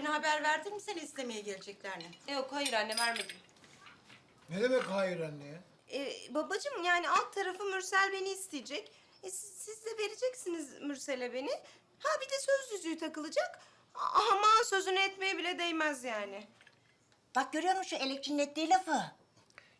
Abine haber verdin mi seni istemeye geleceklerini? Yok hayır anne vermedim. Ne demek hayır anne ya? Ee, babacığım yani alt tarafı Mürsel beni isteyecek. E, siz, siz de vereceksiniz Mürsel'e beni. Ha bir de söz yüzüğü takılacak. Ama sözünü etmeye bile değmez yani. Bak görüyor musun şu elektriğin ettiği lafı?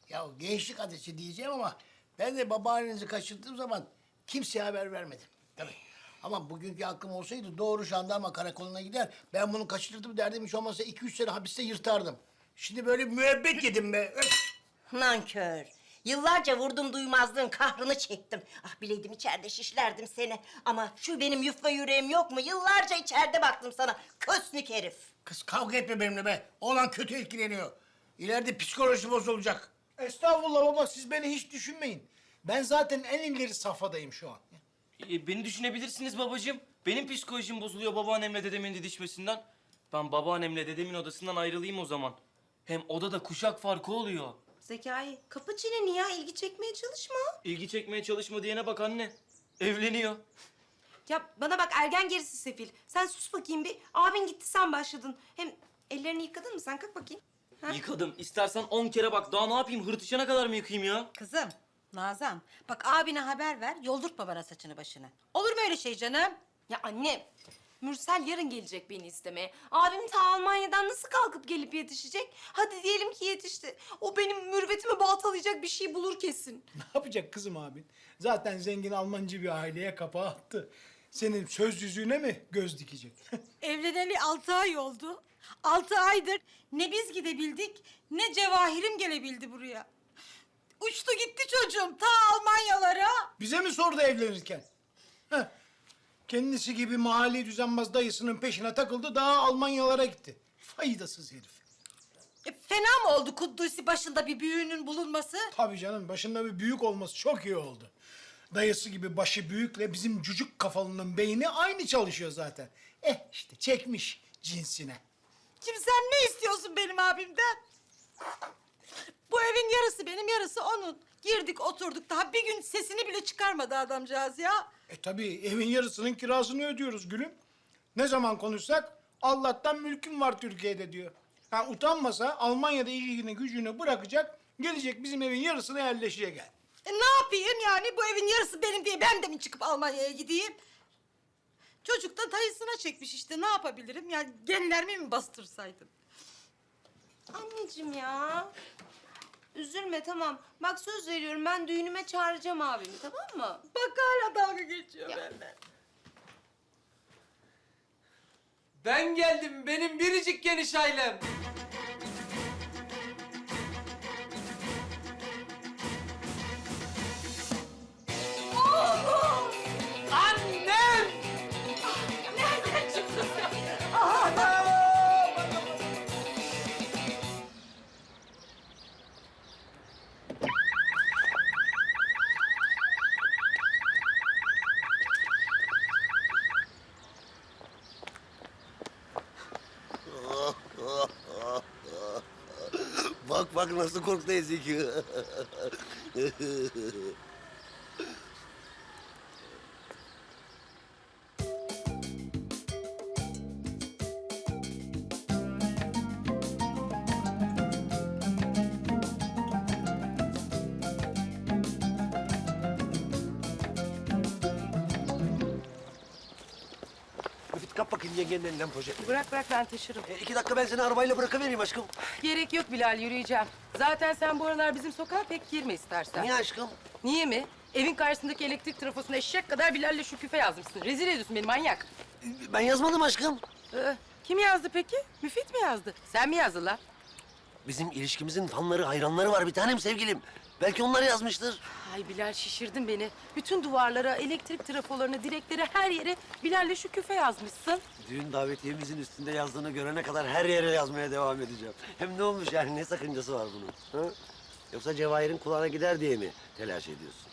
Ya gençlik adresi diyeceğim ama ben de babaannenizi kaçırdığım zaman kimseye haber vermedim. Tabii. Ama bugünkü aklım olsaydı doğru jandarma karakoluna gider. Ben bunu kaçırdım derdim hiç olmazsa iki üç sene hapiste yırtardım. Şimdi böyle müebbet yedim be. Öf! Nankör. Yıllarca vurdum duymazlığın kahrını çektim. Ah bileydim içeride şişlerdim seni. Ama şu benim yufka yüreğim yok mu? Yıllarca içeride baktım sana. Kösnük herif. Kız kavga etme benimle be. Oğlan kötü etkileniyor. İleride psikolojisi bozulacak. Estağfurullah baba siz beni hiç düşünmeyin. Ben zaten en ileri safhadayım şu an. E, beni düşünebilirsiniz babacığım. Benim psikolojim bozuluyor babaannemle dedemin didişmesinden. Ben babaannemle dedemin odasından ayrılayım o zaman. Hem odada kuşak farkı oluyor. Zekai kapı çeneni ya ilgi çekmeye çalışma. İlgi çekmeye çalışma diyene bak anne. Evleniyor. Ya bana bak ergen gerisi sefil. Sen sus bakayım bir. Abin gitti sen başladın. Hem ellerini yıkadın mı sen? Kalk bakayım. Ha? Yıkadım. İstersen on kere bak. Daha ne yapayım? Hırtışana kadar mı yıkayayım ya? Kızım, Nazan, bak abine haber ver, yoldurtma bana saçını başını. Olur mu öyle şey canım? Ya anne, Mürsel yarın gelecek beni istemeye. Abim ta Almanya'dan nasıl kalkıp gelip yetişecek? Hadi diyelim ki yetişti. O benim mürvetimi baltalayacak bir şey bulur kesin. Ne yapacak kızım abin? Zaten zengin Almancı bir aileye kapağı attı. Senin söz yüzüğüne mi göz dikecek? Evleneli altı ay oldu. Altı aydır ne biz gidebildik, ne Cevahirim gelebildi buraya. Uçtu gitti çocuğum ta Almanyalara. Bize mi sordu evlenirken? Heh. Kendisi gibi mahalli düzenbaz dayısının peşine takıldı daha Almanyalara gitti. Faydasız herif. E, fena mı oldu Kuddusi başında bir büyüğünün bulunması? Tabii canım başında bir büyük olması çok iyi oldu. Dayısı gibi başı büyükle bizim cücük kafalının beyni aynı çalışıyor zaten. Eh işte çekmiş cinsine. Kim sen ne istiyorsun benim abimden? Bu evin yarısı benim, yarısı onun. Girdik, oturduk. Daha bir gün sesini bile çıkarmadı adamcağız ya. E tabii evin yarısının kirasını ödüyoruz gülüm. Ne zaman konuşsak Allah'tan mülküm var Türkiye'de diyor. Ha utanmasa Almanya'da işini gücünü bırakacak, gelecek bizim evin yarısına yerleşecek. yani. E ne yapayım yani? Bu evin yarısı benim diye ben de mi çıkıp Almanya'ya gideyim? Çocuk da dayısına çekmiş işte. Ne yapabilirim? Yani genlerimi mi bastırsaydım? Anneciğim ya. Üzülme tamam. Bak söz veriyorum ben düğünüme çağıracağım abimi tamam mı? Bak hala dalga geçiyor benimle. Ben geldim benim biricik geniş ailem. Annem! Bak nasıl korktu Ezeki. yengenin elinden poşeti. Bırak bırak ben taşırım. E, iki dakika ben seni arabayla bırakıvereyim aşkım. Gerek yok Bilal yürüyeceğim. Zaten sen bu aralar bizim sokağa pek girme istersen. Niye aşkım? Niye mi? Evin karşısındaki elektrik trafosuna eşek kadar Bilal'le şu küfe yazmışsın. Rezil ediyorsun beni manyak. Ben yazmadım aşkım. Ee, kim yazdı peki? Müfit mi yazdı? Sen mi yazdın lan? Bizim ilişkimizin fanları, hayranları var bir tanem sevgilim. Belki onlar yazmıştır. Ay Bilal şişirdin beni. Bütün duvarlara, elektrik trafolarına, direklere, her yere Bilal'le şu küfe yazmışsın. Düğün davetiyemizin üstünde yazdığını görene kadar her yere yazmaya devam edeceğim. Hem ne olmuş yani ne sakıncası var bunun? Ha? Yoksa Cevahir'in kulağına gider diye mi telaş ediyorsun?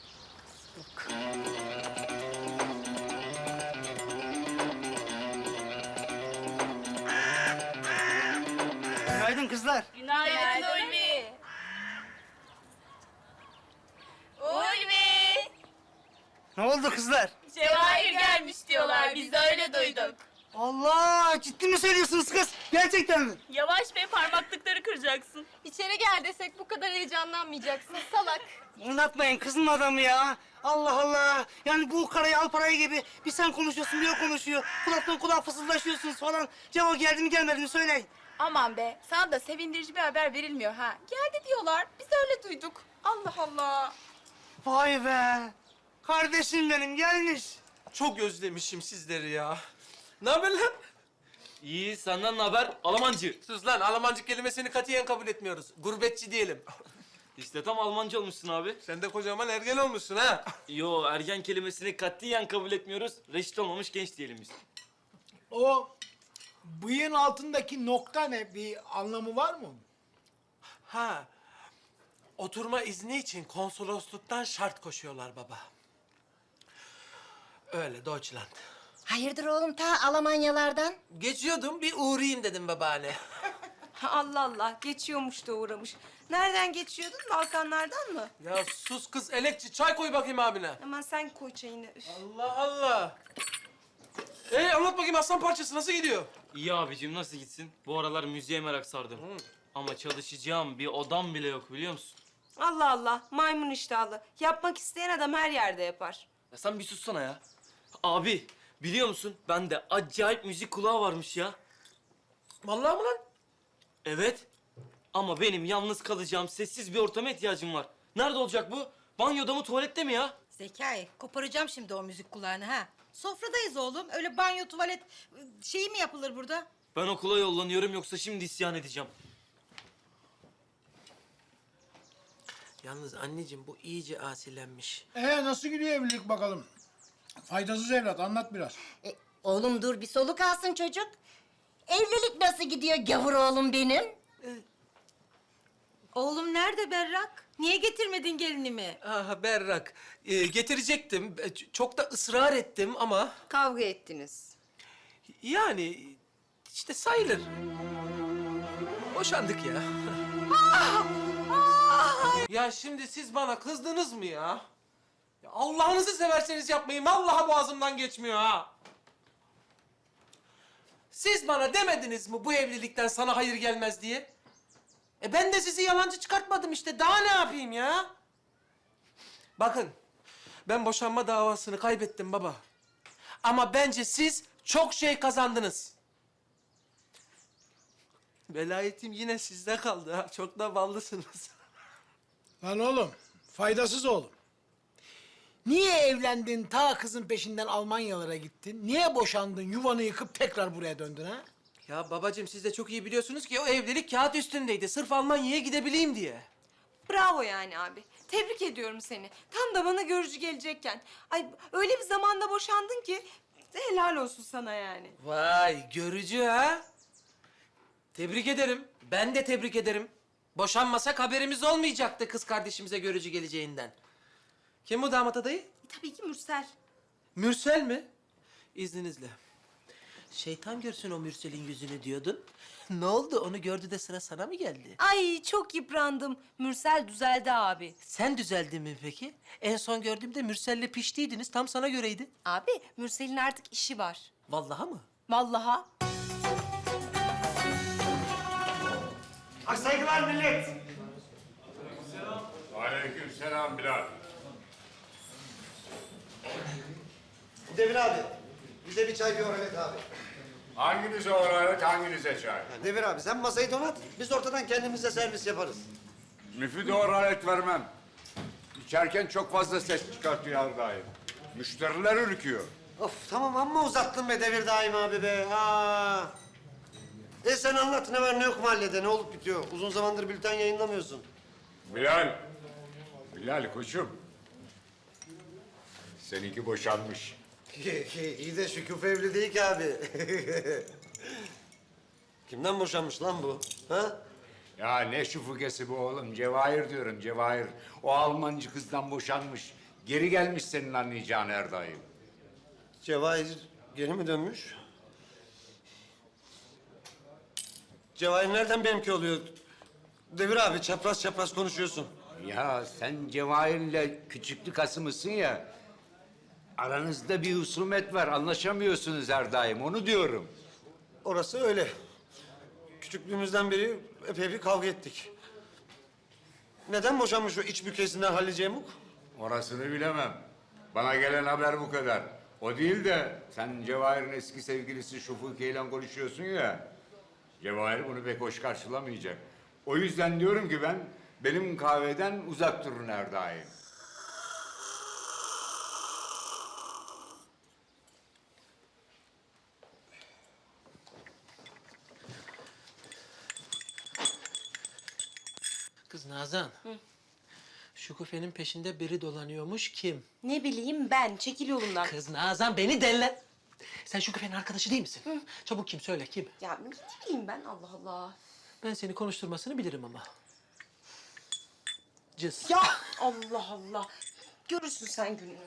Günaydın kızlar. Günaydın Ulvi. Ne oldu kızlar? Cevahir gelmiş diyorlar biz de öyle duyduk. Allah ciddi mi söylüyorsunuz kız? Gerçekten mi? Yavaş be parmaklıkları kıracaksın. İçeri gel desek bu kadar heyecanlanmayacaksın salak. Oynatmayın kızın adamı ya. Allah Allah. Yani bu karayı al parayı gibi. Bir sen konuşuyorsun, bir o konuşuyor. Kulaktan kulağa fısıldaşıyorsunuz falan. Cevap geldi mi gelmedi mi söyleyin. Aman be sana da sevindirici bir haber verilmiyor ha. Geldi diyorlar biz öyle duyduk. Allah Allah. Vay be. Kardeşim benim gelmiş. Çok özlemişim sizleri ya. Ne haber lan? İyi senden ne haber? Almancı. Sus lan Almancı kelimesini katiyen kabul etmiyoruz. Gurbetçi diyelim. İşte tam Almancı olmuşsun abi. Sen de kocaman ergen olmuşsun ha. Yo ergen kelimesini katiyen kabul etmiyoruz. Reşit olmamış genç diyelim biz. O bıyığın altındaki nokta ne? Bir anlamı var mı? onun? Ha. Oturma izni için konsolosluktan şart koşuyorlar baba. Öyle Deutschland. Hayırdır oğlum ta Almanyalardan? Geçiyordum bir uğrayayım dedim babaanne. Allah Allah geçiyormuş da uğramış. Nereden geçiyordun? Balkanlardan mı? Ya sus kız elekçi çay koy bakayım abine. Aman sen koy çayını. Üf. Allah Allah. Ee anlat bakayım aslan parçası nasıl gidiyor? İyi abicim nasıl gitsin? Bu aralar müziğe merak sardım. Ama çalışacağım bir odam bile yok biliyor musun? Allah Allah maymun iştahlı. Yapmak isteyen adam her yerde yapar. Ya sen bir sussana ya. Abi biliyor musun bende acayip müzik kulağı varmış ya. Vallahi mı lan? Evet. Ama benim yalnız kalacağım sessiz bir ortama ihtiyacım var. Nerede olacak bu? Banyoda mı tuvalette mi ya? Zekai koparacağım şimdi o müzik kulağını ha. Sofradayız oğlum. Öyle banyo tuvalet şeyi mi yapılır burada? Ben okula yollanıyorum yoksa şimdi isyan edeceğim. Yalnız anneciğim bu iyice asilenmiş. Ee nasıl gidiyor evlilik bakalım? Faydasız evlat anlat biraz. E, oğlum dur bir soluk alsın çocuk. Evlilik nasıl gidiyor gavur oğlum benim? Oğlum nerede Berrak? Niye getirmedin gelinimi? Ah berrak. Ee, getirecektim. E, ç- Çok da ısrar ettim ama Kavga ettiniz. yani işte sayılır. Boşandık ya. ya şimdi siz bana kızdınız mı ya? Ya Allah'ınızı severseniz yapmayın. Vallahi boğazımdan geçmiyor ha. Siz bana demediniz mi bu evlilikten sana hayır gelmez diye? E ben de sizi yalancı çıkartmadım işte. Daha ne yapayım ya? Bakın, ben boşanma davasını kaybettim baba. Ama bence siz çok şey kazandınız. Velayetim yine sizde kaldı ha. Çok da ballısınız. Lan oğlum faydasız oğlum. Niye evlendin ta kızın peşinden Almanyalara gittin? Niye boşandın yuvanı yıkıp tekrar buraya döndün ha? Ya babacığım siz de çok iyi biliyorsunuz ki o evlilik kağıt üstündeydi. Sırf Almanya'ya gidebileyim diye. Bravo yani abi. Tebrik ediyorum seni. Tam da bana görücü gelecekken. Ay öyle bir zamanda boşandın ki helal olsun sana yani. Vay görücü ha. Tebrik ederim. Ben de tebrik ederim. Boşanmasak haberimiz olmayacaktı kız kardeşimize görücü geleceğinden. Kim bu damat adayı? Tabii ki Mürsel. Mürsel mi? İzninizle. Şeytan görsün o Mürsel'in yüzünü diyordun. ne oldu? Onu gördü de sıra sana mı geldi? Ay çok yıprandım. Mürsel düzeldi abi. Sen düzeldin mi peki? En son gördüğümde Mürsel'le piştiydiniz. Tam sana göreydi. Abi Mürsel'in artık işi var. Vallahi mı? Vallahi. Ak saygılar millet. Aleykümselam Bilal. Devir abi. Bize bir çay bir oralet abi. Hanginize oralet, hanginize çay? Devir abi sen masayı donat. Biz ortadan kendimize servis yaparız. Müfide oralet vermem. İçerken çok fazla ses çıkartıyor Arda'yı. Müşteriler ürküyor. Of tamam amma uzattın be Devir daim abi be. Ha. E sen anlat ne var ne yok mahallede ne olup bitiyor. Uzun zamandır bülten yayınlamıyorsun. Bilal. Bilal koçum. Seninki boşanmış. İyi de şu küfe evli değil ki abi. Kimden boşanmış lan bu? Ha? Ya ne şu fukesi bu oğlum? Cevahir diyorum, Cevahir. O Almancı kızdan boşanmış. Geri gelmiş senin anlayacağın Erdayım. Cevahir geri mi dönmüş? Cevahir nereden benimki oluyor? Devir abi çapraz çapraz konuşuyorsun. Ya sen Cevahir'le küçüklük asımısın ya. Aranızda bir husumet var, anlaşamıyorsunuz her daim, onu diyorum. Orası öyle. küçüklüğümüzden beri epey bir kavga ettik. Neden boşanmış o iç bükesinden Halil Cemuk? Orasını bilemem. Bana gelen haber bu kadar. O değil de sen Cevahir'in eski sevgilisi Şufuke ile konuşuyorsun ya. Cevahir bunu pek hoş karşılamayacak. O yüzden diyorum ki ben benim kahveden uzak durun her daim. Nazan. Şu küfenin peşinde biri dolanıyormuş kim? Ne bileyim ben. Çekil yolumdan. Kız Nazan beni delle. Sen şu arkadaşı değil misin? Çabuk kim söyle kim? Ya ne bileyim ben Allah Allah. Ben seni konuşturmasını bilirim ama. Cız. Ya Allah Allah. Görürsün sen gününü.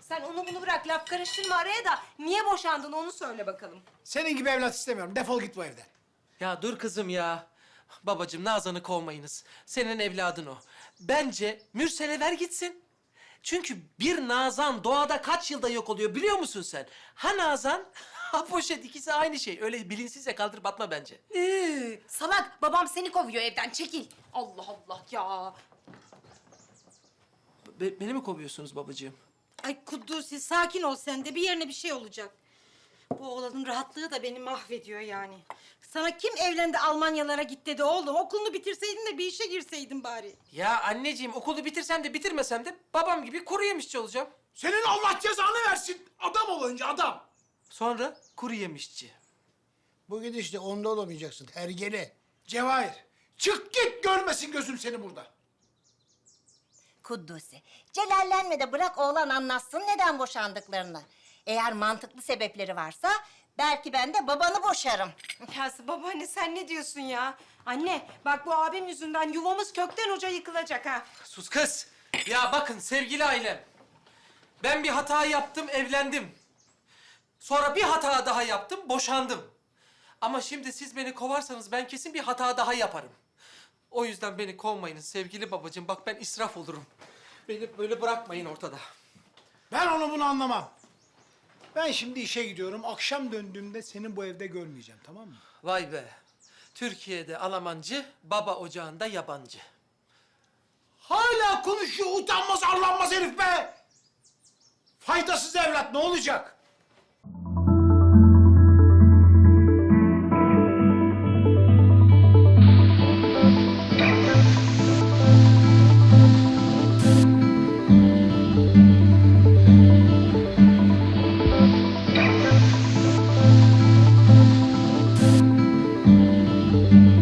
Sen onu bunu bırak. Laf karıştırma araya da niye boşandın onu söyle bakalım. Senin gibi evlat istemiyorum. Defol git bu evden. Ya dur kızım ya. Babacığım Nazan'ı kovmayınız. Senin evladın o. Bence Mürsel'e ver gitsin. Çünkü bir Nazan doğada kaç yılda yok oluyor biliyor musun sen? Ha Nazan, ha poşet ikisi aynı şey. Öyle bilinçsizce kaldırıp atma bence. Ee, salak babam seni kovuyor evden çekil. Allah Allah ya. Be- beni mi kovuyorsunuz babacığım? Ay Kuddusi sakin ol sen de bir yerine bir şey olacak. Bu oğlanın rahatlığı da beni mahvediyor yani. Sana kim evlendi Almanyalara git dedi oğlum. Okulunu bitirseydin de bir işe girseydin bari. Ya anneciğim okulu bitirsem de bitirmesem de babam gibi kuru yemişçi olacağım. Senin Allah cezanı versin. Adam ol önce adam. Sonra kuru yemişçi. Bu gidişle onda olamayacaksın hergele. Cevahir, çık git görmesin gözüm seni burada. Kuddusi, celallenme de bırak oğlan anlatsın neden boşandıklarını. Eğer mantıklı sebepleri varsa belki ben de babanı boşarım. Ya babaanne sen ne diyorsun ya? Anne bak bu abim yüzünden yuvamız kökten uca yıkılacak ha. Sus kız. Ya bakın sevgili ailem. Ben bir hata yaptım, evlendim. Sonra bir hata daha yaptım, boşandım. Ama şimdi siz beni kovarsanız ben kesin bir hata daha yaparım. O yüzden beni kovmayınız sevgili babacığım. Bak ben israf olurum. Beni böyle bırakmayın ortada. Ben onu bunu anlamam. Ben şimdi işe gidiyorum. Akşam döndüğümde seni bu evde görmeyeceğim tamam mı? Vay be. Türkiye'de Almancı, baba ocağında yabancı. Hala konuşuyor utanmaz arlanmaz herif be. Faydasız evlat ne olacak?